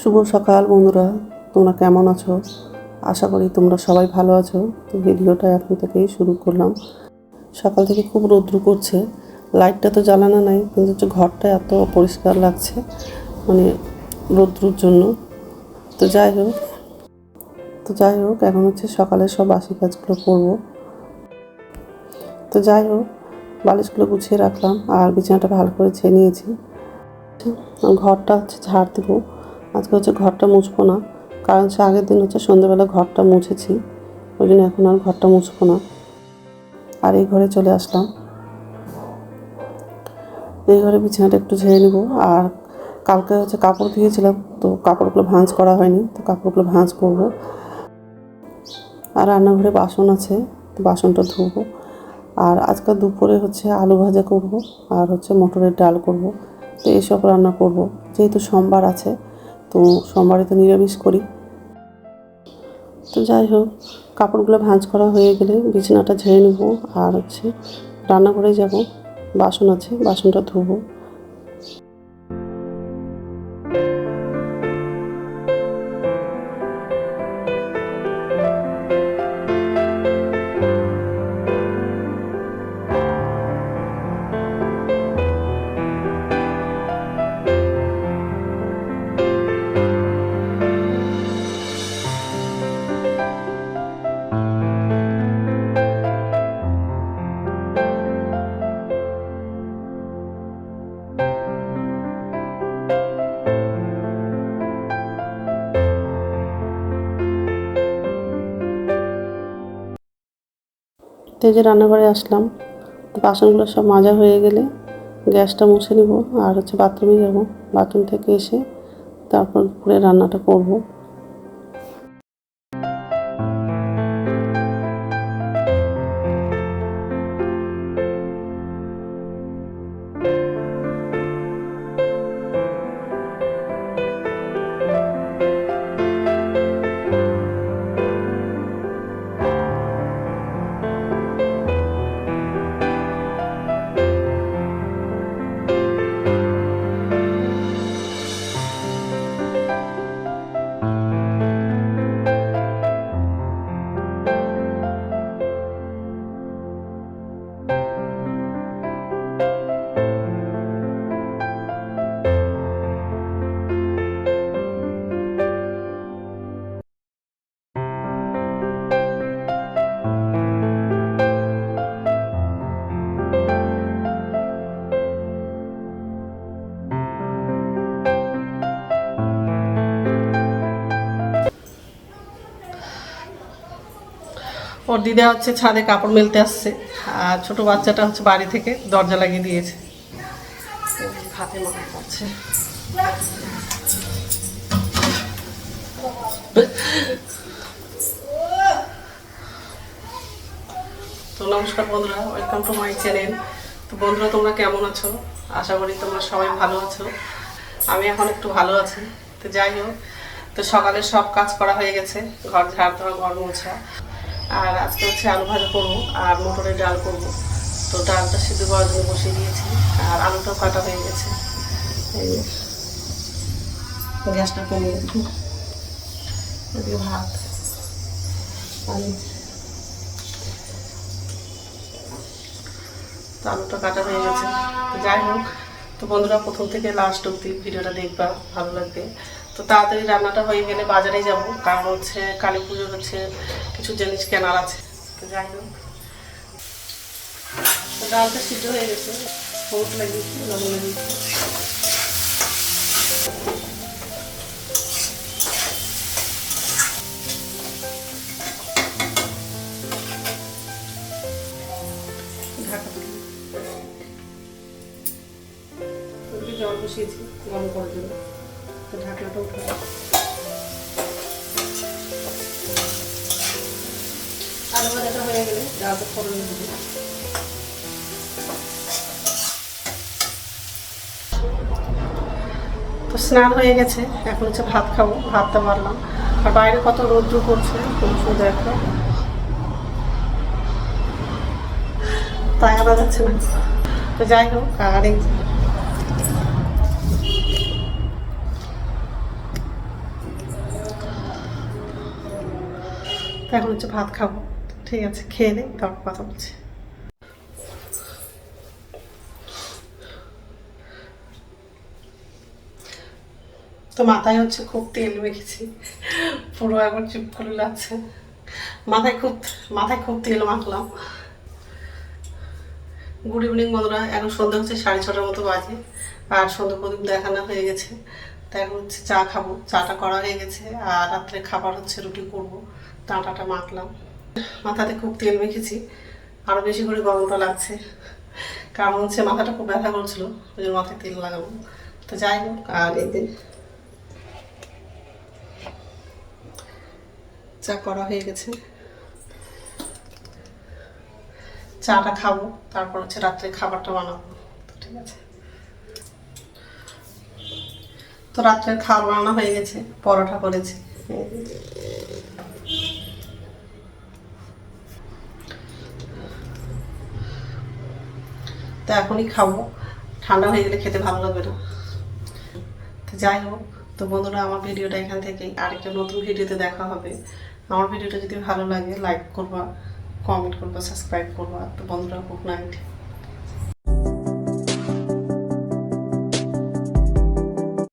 শুভ সকাল বন্ধুরা, তোমরা কেমন আছো? আশা করি তোমরা সবাই ভালো আছো। তো ভিডিওটা এখন থেকেই শুরু করলাম। সকাল থেকে খুব রৌদ্র করছে। লাইটটা তো জ্বালানো নাই, কিন্তু হচ্ছে ঘরটা এত পরিষ্কার লাগছে মানে রৌদ্রুর জন্য। তো যাই হোক, তো যাই হোক, এখন হচ্ছে সকালে সব বাসি কাজগুলো করব। তো যাই হোক, বালিশগুলো গুছিয়ে রাখলাম, আর বিছানাটা ভালো করে ছেয়ে নিয়েছি। ঘরটা হচ্ছে ঝাড় দেবো। আজকে হচ্ছে ঘরটা মুছবো না। কারণ সে আগের দিন হচ্ছে সন্ধ্যেবেলা ঘরটা মুছেছি। ওই জন্য এখন আর ঘরটা মুছবো না। আর এই ঘরে চলে আসলাম। এই ঘরে বিছানাটা একটু ঝেড়ে নেব। আর কালকে হচ্ছে কাপড় ধুয়েছিলাম, তো কাপড়গুলো ভাঁজ করা হয়নি, তো কাপড়গুলো ভাঁজ করব। আর রান্নাঘরে বাসন আছে, তো বাসনটা ধুবো। আর আজকে দুপুরে হচ্ছে আলু ভাজা করব, আর হচ্ছে মটরের ডাল করব। তো এইসব রান্না করব। যেহেতু সোমবার আছে তো সোমবারে তো নিরামিষ করি। তো যাই হোক, কাপড়গুলো ভাঁজ করা হয়ে গেলে বিছানাটা ঝেড়ে নেব। আর হচ্ছে রান্নাঘরে যাব। বাসন আছে, বাসনটা ধুবো। তো যে রান্নাঘরে আসলাম। তো বাসনগুলো সব মাজা হয়ে গেলে গ্যাসটা মুছে নিব আর হচ্ছে বাথরুমে যাব। বাথরুম থেকে এসে তারপর পুরে রান্নাটা করব। ওর দিদা হচ্ছে, ছাদে কাপড় মেলতে আসছে। আর ছোট বাচ্চাটা হচ্ছে বাড়ি থেকে দরজা লাগিয়ে দিয়েছে। হাতে মনে পড়ছে তো নমস্কার বন্ধুরা ওয়েলকাম টু মাই চ্যানেল তো বন্ধুরা, তোমরা কেমন আছো? আশা করি তোমরা সবাই ভালো আছো। আমি এখন একটু ভালো আছি। তো যাই হোক, তো সকালে সব কাজ করা হয়ে গেছে। ঘর ঝাড় দেওয়া ঘর মোছা। আর আজকে হচ্ছে আলু ভাজা করব আর মটরের ডাল করব। তো ডালটা সিদ্ধ করার জন্য বসিয়ে দিয়েছি আর আলুটাও কাটা হয়ে গেছে। গ্যাসটা কমিয়ে দেবো ভাত, আলু। তো আলুটা কাটা হয়ে গেছে। যাই হোক, তো বন্ধুরা প্রথম থেকে লাস্ট অব্দি ভিডিওটা দেখবা, ভালো লাগবে। তো তাড়াতাড়ি রান্নাটা হয়ে গেলে বাজারে যাব, কারণ হচ্ছে কালী পুজোর হচ্ছে কিছু জিনিস কেনার আছে। তো যাই হোক। ডালটা সিদ্ধ হয়ে গেছে। হলুদ লাগিয়েছি, লবণ লাগিয়েছি। জল বসিয়েছি, গরম করার জন্য। তো হয়ে গেলে তো স্নান হয়ে গেছে, এখন হচ্ছে ভাত খাব, ভাতটা মারলাম। আর বাইরে কত রৌদ্র করছে তুমি শুধু দেখো। তাই আনা যাচ্ছে না। তো যাই হোক, আর এখন হচ্ছে ভাত খাব। ঠিক আছে, খেয়ে নেই তারপর কথা বলছি। তো মাথায় হচ্ছে খুব তেল মেখেছি। পুরো একবার চুপ করে লাগছে। মাথায় খুব মাথায় খুব তেল মাখলাম। গুড ইভিনিং বন্ধুরা, এখন সন্ধ্যা হচ্ছে সাড়ে ছটার মতো বাজে, আর সন্ধ্যা প্রদীপ দেখানো হয়ে গেছে। তো এখন হচ্ছে চা খাব। চাটা করা হয়ে গেছে, আর রাত্রে খাবার হচ্ছে রুটি করব। ডাঁটাটা মাখলাম। মাথাতে খুব তেল মেখেছি। আরও বেশি করে গরমটা লাগছে। কারণ হচ্ছে মাথাটা খুব ব্যথা করছিল, ওই জন্য মাথায় তেল লাগাবো। তো যাই হোক, আর যে চা করা হয়ে গেছে। চাটা খাব, তারপর হচ্ছে রাত্রে খাবারটা বানাবো। ঠিক আছে। তো রাত্রের খাবার বানানো হয়ে গেছে, পরোটা করেছি। তো এখনই খাব। ঠান্ডা হয়ে গেলে খেতে ভালো লাগবে না। তো যাই হোক, তো বন্ধুরা, আমার ভিডিওটা এখান থেকেই আরেকটা নতুন ভিডিওতে দেখা হবে। আমার ভিডিওটা যদি ভালো লাগে লাইক করবা কমেন্ট করবা সাবস্ক্রাইব করবা। তো বন্ধুরা গুড নাইট